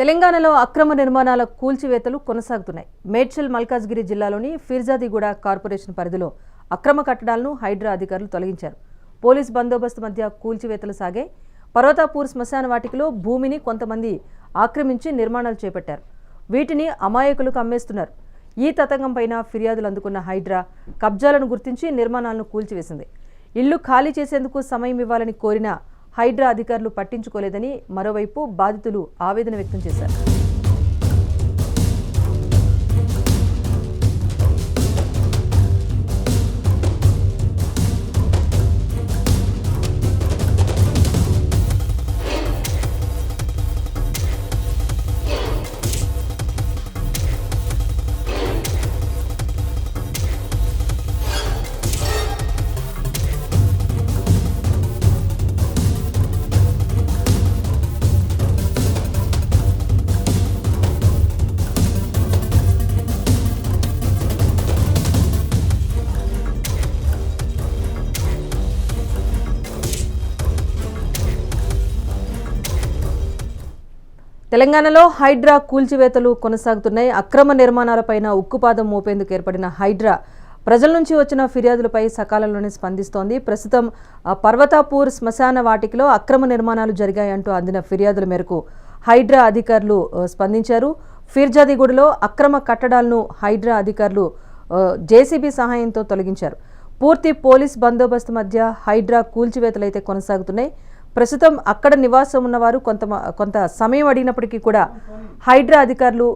తెలంగాణలో అక్రమ నిర్మాణాల కూల్చివేతలు కొనసాగుతున్నాయి. మేడ్చల్ మల్కాజ్గిరి జిల్లాలోని ఫిర్జాదిగూడ కార్పొరేషన్ పరిధిలో అక్రమ కట్టడాలను హైడ్రా అధికారులు తొలగించారు. పోలీస్ బందోబస్తు మధ్య కూల్చివేతలు సాగే పర్వతాపూర్ శ్మశాన వాటికలో భూమిని కొంతమంది ఆక్రమించి నిర్మాణాలు చేపట్టారు. వీటిని అమాయకులకు అమ్మేస్తున్నారు. ఈ తతంగంపైన ఫిర్యాదులు అందుకున్న హైడ్రా కబ్జాలను గుర్తించి నిర్మాణాలను కూల్చివేసింది. ఇల్లు ఖాళీ చేసేందుకు సమయం ఇవ్వాలని కోరిన హైడ్రా అధికారులు పట్టించుకోలేదని మరోవైపు బాధితులు ఆవేదన వ్యక్తం చేశారు. తెలంగాణలో హైడ్రా కూల్చివేతలు కొనసాగుతున్నాయి. అక్రమ నిర్మాణాలపైన ఉక్కుపాదం మోపేందుకు ఏర్పడిన హైడ్రా ప్రజల నుంచి వచ్చిన ఫిర్యాదులపై సకాలంలోనే స్పందిస్తోంది. ప్రస్తుతం పర్వతాపూర్ శ్మశాన వాటికలో అక్రమ నిర్మాణాలు జరిగాయంటూ అందిన ఫిర్యాదుల మేరకు హైడ్రా అధికారులు స్పందించారు. ఫిర్జాదిగూడలో అక్రమ కట్టడాలను హైడ్రా అధికారులు జేసీబీ సహాయంతో తొలగించారు. పూర్తి పోలీస్ బందోబస్తు మధ్య హైడ్రా కూల్చివేతలైతే కొనసాగుతున్నాయి. ప్రస్తుతం అక్కడ నివాసం ఉన్నవారు కొంత కొంత సమయం అడిగినప్పటికీ కూడా హైడ్రా అధికారులు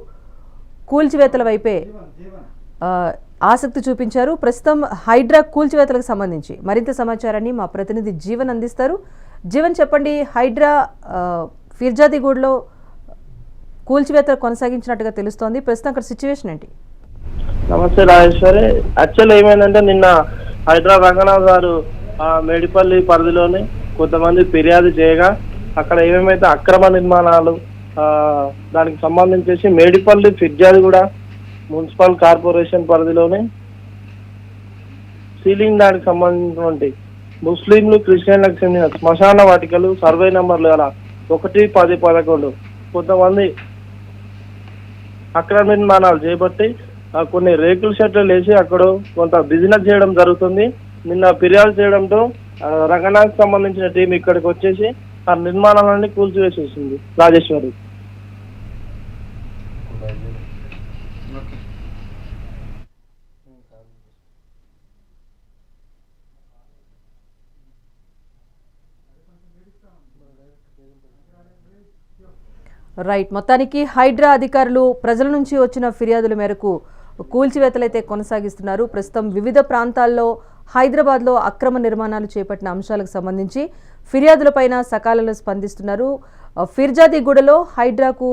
కూల్చివేతల వైపే ఆసక్తి చూపించారు. ప్రస్తుతం హైడ్రా కూల్చివేతలకు సంబంధించి మరింత సమాచారాన్ని మా ప్రతినిధి జీవన్ అందిస్తారు. జీవన్ చెప్పండి హైడ్రా ఫిర్జాదిగూడలో కూల్చివేతలు కొనసాగించినట్టుగా తెలుస్తోంది. ప్రస్తుతం అక్కడ సిచ్యువేషన్ ఏంటి? నమస్తే రాజేశ్వరి. యాక్చువల్ ఏమైందంటే నిన్న హైదరాబాద్ రంగనాథ్ గారు మేడిపల్లి పరిధిలోని కొంతమంది ఫిర్యాదు చేయగా అక్కడ ఏమేమైతే అక్రమ నిర్మాణాలు దానికి సంబంధించేసి మేడిపల్లి ఫిర్యాదు కూడా మున్సిపల్ కార్పొరేషన్ పరిధిలోని. సీలింగ్ దానికి సంబంధించినటువంటి ముస్లింలు క్రిస్టియన్లకు చెందిన శ్మశాన వాటికలు సర్వే నంబర్లు గల ఒకటి పది పదకొండు. కొంతమంది అక్రమ నిర్మాణాలు చేపట్టి కొన్ని రేకుల షెడ్లు వేసి అక్కడ కొంత బిజినెస్ చేయడం జరుగుతుంది. నిన్న ఫిర్యాదు చేయడంతో రంగనాథ్ సంబంధించిన టీం ఇక్కడికి వచ్చేసి ఆ నిర్మాణాలన్నీ కూల్చివేసేసింది రాజేశ్వరి. రైట్ మొత్తానికి హైడ్రా అధికారులు ప్రజల నుంచి వచ్చిన ఫిర్యాదుల మేరకు కూల్చివేతలైతే కొనసాగిస్తున్నారు. ప్రస్తుతం వివిధ ప్రాంతాల్లో హైదరాబాద్లో అక్రమ నిర్మాణాలు చేపట్టిన అంశాలకు సంబంధించి ఫిర్యాదులపైన సకాలంలో స్పందిస్తున్నారు. ఫిర్జాది ఫిర్జాదిగూడలో హైడ్రాకు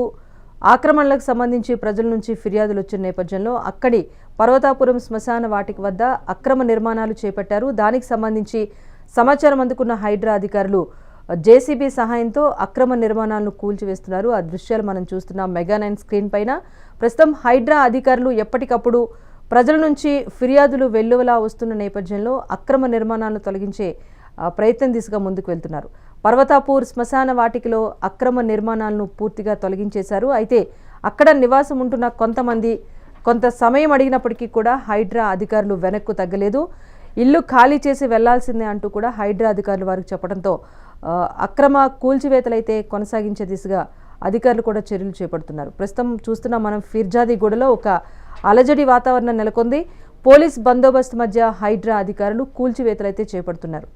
ఆక్రమణలకు సంబంధించి ప్రజల నుంచి ఫిర్యాదులు వచ్చిన నేపథ్యంలో అక్కడి పర్వతాపురం శ్మశాన వాటిక వద్ద అక్రమ నిర్మాణాలు చేపట్టారు. దానికి సంబంధించి సమాచారం అందుకున్న హైడ్రా అధికారులు జేసీబీ సహాయంతో అక్రమ నిర్మాణాలను కూల్చివేస్తున్నారు. ఆ దృశ్యాలు మనం చూస్తున్నాం మెగా నైన్ స్క్రీన్ పైన. ప్రస్తుతం హైడ్రా అధికారులు ఎప్పటికప్పుడు ప్రజల నుంచి ఫిర్యాదులు వెల్లువలా వస్తున్న నేపథ్యంలో అక్రమ నిర్మాణాలను తొలగించే ప్రయత్నం దిశగా ముందుకు వెళ్తున్నారు. పర్వతాపూర్ శ్మశాన వాటికలో అక్రమ నిర్మాణాలను పూర్తిగా తొలగించేశారు. అయితే అక్కడ నివాసం ఉంటున్న కొంతమంది కొంత సమయం అడిగినప్పటికీ కూడా హైడ్రా అధికారులు వెనక్కు తగ్గలేదు. ఇల్లు ఖాళీ చేసి వెళ్ళాల్సిందే అంటూ కూడా హైడ్రా అధికారులు వారికి చెప్పడంతో అక్రమ కూల్చివేతలైతే కొనసాగించే దిశగా అధికారులు కూడా చర్యలు చేపడుతున్నారు. ప్రస్తుతం చూస్తున్న మనం ఫిర్జాదిగూడలో ఒక అలజడి వాతావరణం నెలకొంది. పోలీస్ బందోబస్తు మధ్య హైడ్రా అధికారులు కూల్చివేతలైతే చేపడుతున్నారు.